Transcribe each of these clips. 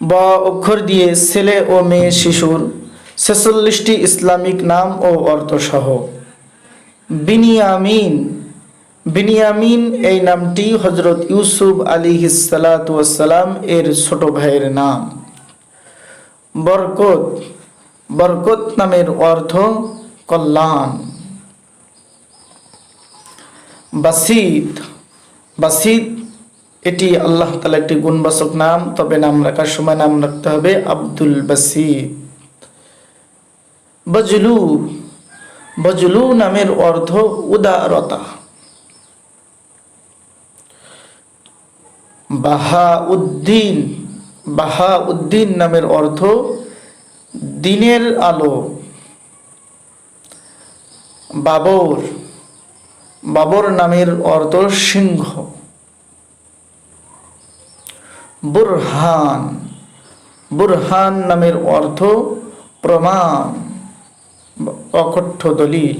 ব অক্ষর দিয়ে ছেলে ও মেয়ে শিশুর ছেচল্লিশটি ইসলামিক নাম ও অর্থসহ। বিনিয়ামিন। বিনিয়ামিন এই নামটি হজরত ইউসুফ আলী সালাম এর ছোট ভাইয়ের নাম। বরকত। বরকত নামের অর্থ কল্যাণ। বাসিদ। বাসিদ এটি আল্লাহ তালা একটি গুণবাচক নাম। তবে নাম রাখার সময় নাম রাখতে হবে আব্দুল বাসিদ বজলু বজলু নামের অর্থ উদারতা। বাহা উদ্দিন বাহা উদ্দিন নামের অর্থ দিনের আলো। বাবর বাবর নামের অর্থ সিংহ। বুরহান। বুরহান নামের অর্থ প্রমাণ অকঠ্য দলিল।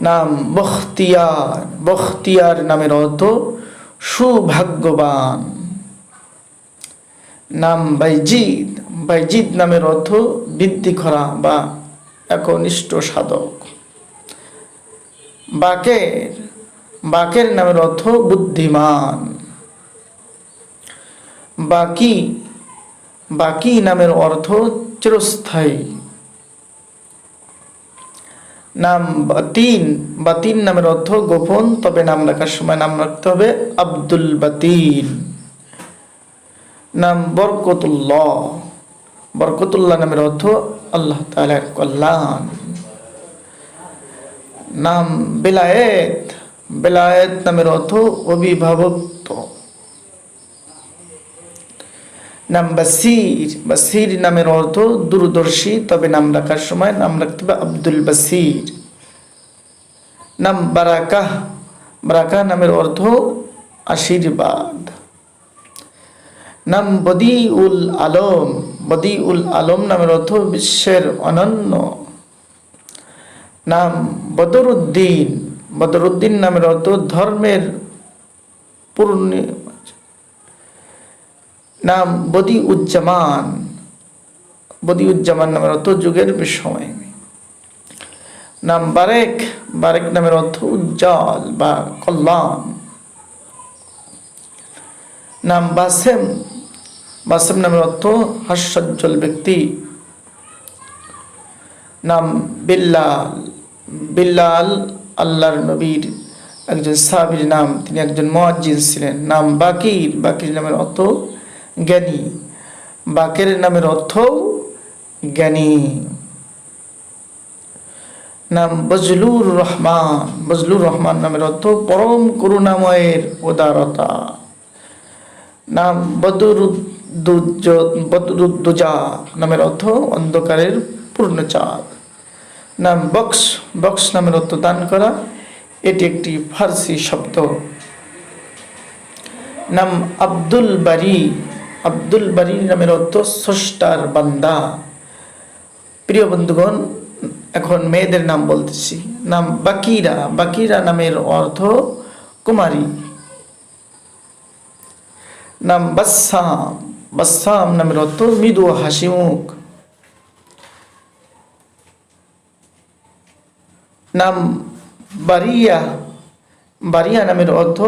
নাম বখতিয়ার। বখতিয়ার নামের অর্থ সুভাগ্যবান। নাম বাইজিদ। বাইজিদ নামের অর্থ বৃদ্ধি করা বা একনিষ্ঠ সাধক। বাকের। বাকের নামের অর্থ বুদ্ধিমান। বাকি বাকি নামের অর্থ চিরস্থায়ী। নাম বাতিন বাতিন নামের অর্থ গোপন, তবে নাম রাখার সময় নাম রাখতে হবে আব্দুল বাতিন। নাম বরকতুল্লাহ বরকতুল্লাহ নামের অর্থ আল্লাহ তালার কল্যাণ। নাম বেলায়েত বেলায়েত নামের অর্থ অভিভাবক্ত নাম বাসির। বাসির নামের অর্থ দূরদর্শী, তবে নাম রাখার সময় নাম রাখতে হবে আব্দুল বাসির। নাম বারাকা বারাকা নামের অর্থ আশীর্বাদ। নাম বদি উল আলম। বদি উল আলম নামের অর্থ বিশ্বের অনন্য। নাম বদরুদ্দিন। বদরুদ্দিন নামের অর্থ ধর্মের পূর্ণ নাম বদি উজ্জামান বদি উজ্জামান নামের অর্থ যুগের সময় নাম বারেক বারেক নামের অর্থ উজ্জ্বল বা কল্যাণ। নাম বাসেম বাসেম নামের অর্থ হাস্যজ্জ্বল ব্যক্তি। নাম বিল্লাল বিল্লাল আল্লাহর নবীর একজন সাবির নাম, তিনি একজন মহাজিদ ছিলেন। নাম বাকির বাকির নামের অর্থ জ্ঞানী। বাকের নামের অর্থ জ্ঞানী। নাম বজলুর রহমান। বজলুর রহমান নামের অর্থ পরম করুণাময়ের উদারতা। নাম বদরুদ্দুজা নামের অর্থ অন্ধকারের পূর্ণচাঁদ। নাম বক্স বক্স নামের অর্থ দান করা। এটি একটি ফার্সি শব্দ। নাম আব্দুল বারি। আব্দুল বারি নামের অর্থ স্রষ্টার বান্দা। প্রিয় বন্ধুগণ, এখন মেয়েদের নাম বলতেছি। নাম বাকিরা। বাকিরা নামের অর্থ কুমারী। নাম বাসাম। বাসাম নামের অর্থ মৃদু হাসিমুখ নাম বারিয়া। বারিয়া নামের অর্থ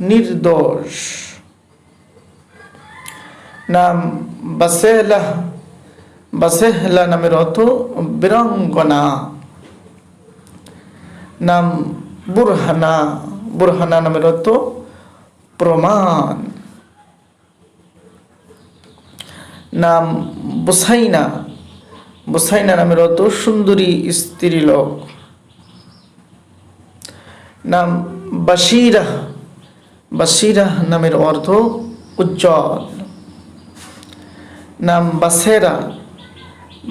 নির্দোষ। নাম বাসেলা বাসেহলা নামের অর্থ বীরঙ্গনা। নাম বুরহানা বুরহানা নামের অর্থ প্রমাণ। নাম বুসাইনা বুসাইনা নামের অর্থ সুন্দরী স্ত্রী লোক। নাম বাসিরা বাসিরা নামের অর্থ উজ্জ্বল। নাম বাসেরা।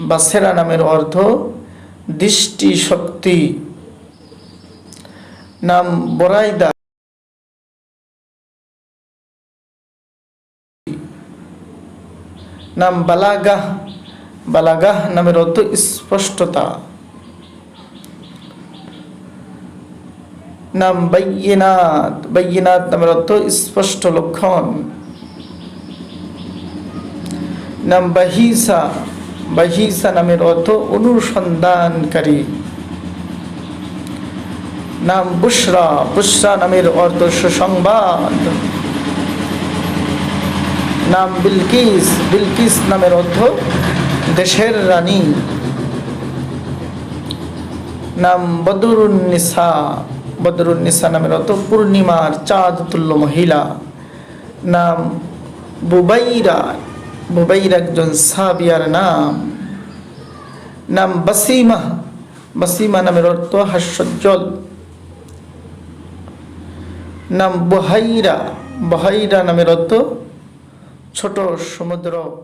বাসেরা নামের অর্থ দৃষ্টি শক্তি। নাম বরাইদা। নাম বালাগাহ। বালাগাহ নামের অর্থ স্পষ্টতা। নাম বাইয়িনাত বাইয়িনাত নামের অর্থ স্পষ্ট লক্ষণ। নাম বাহিসা। বাহিসা নামের অর্থ অনুসন্ধানকারী। নাম বুসরা বুসরা নামের অর্থ সুসংবাদ। নাম বিলকিস। বিলকিস নামের অর্থ দেশের রানী। নাম বদরুন্নিসা। বদরুন্নিসা নামের অর্থ পূর্ণিমার চাঁদ তুল্য মহিলা। নাম বুবাইরা। বুবাইরা একজন সাবিয়ার নাম। নাম বাসিমা। বাসিমা নামের অর্থ হাস্যজ্জ্বল। নাম বহাইরা। বহাইরা নামের অর্থ ছোট সমুদ্র।